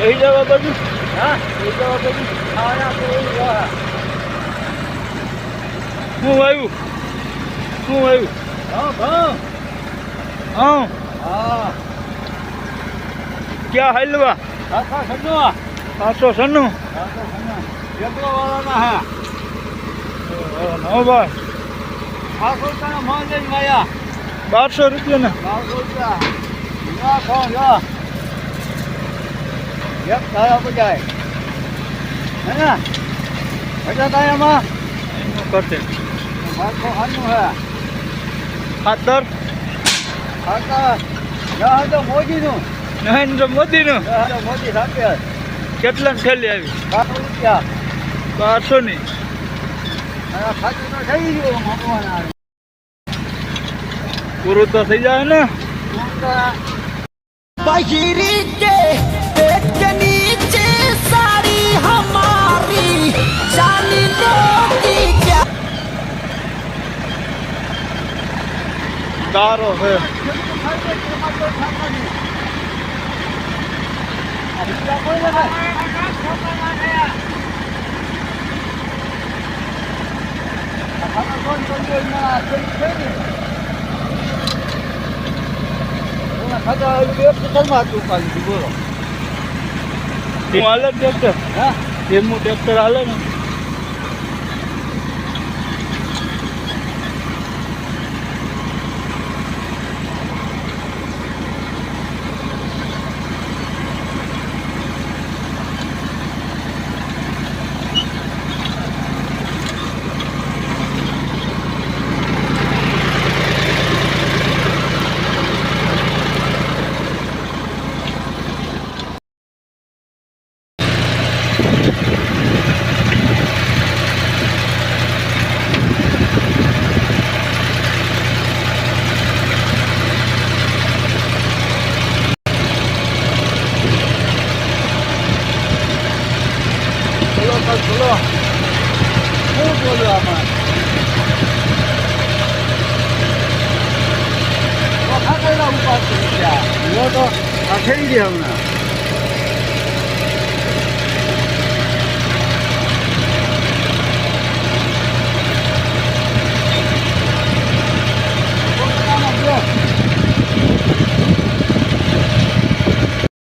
એ જવા બધું હા? એ જવા હોય. હું. આવ્યું? હું આવ્યું? હા હા. હા. ક્યાં હલવા? કાકા સન્નો પાછો સન્નું કાકા સન્નો એકલો વાળાના હે. નો ભાઈ આખો તને મોં લઈને ગયા બારસો રૂપિયાના. બારસો રૂપિયા. Yep, tayo po dyan. Ano? Wala tayo ma. Ano curtain? Bago ano ha? Hatar? Hatar. Narendra મોદીનું નરેન્દ્ર મોદીનું નરેન્દ્ર મોદી સાથે કેટલા થેલી આવી બાર રૂપિયા બારસો ની પૂરું તો થઈ જાય ને બાકી રીતે ગારો છે હું હાલે ટ્રેક્ટર હા. એમનું ટ્રેક્ટર હાલે ને? બોલો બસ બોલો શું બોલ્યો આમાં વખા કરેલા ઉપાસ કર્યા. લો તો થઈ ગયા હમણાં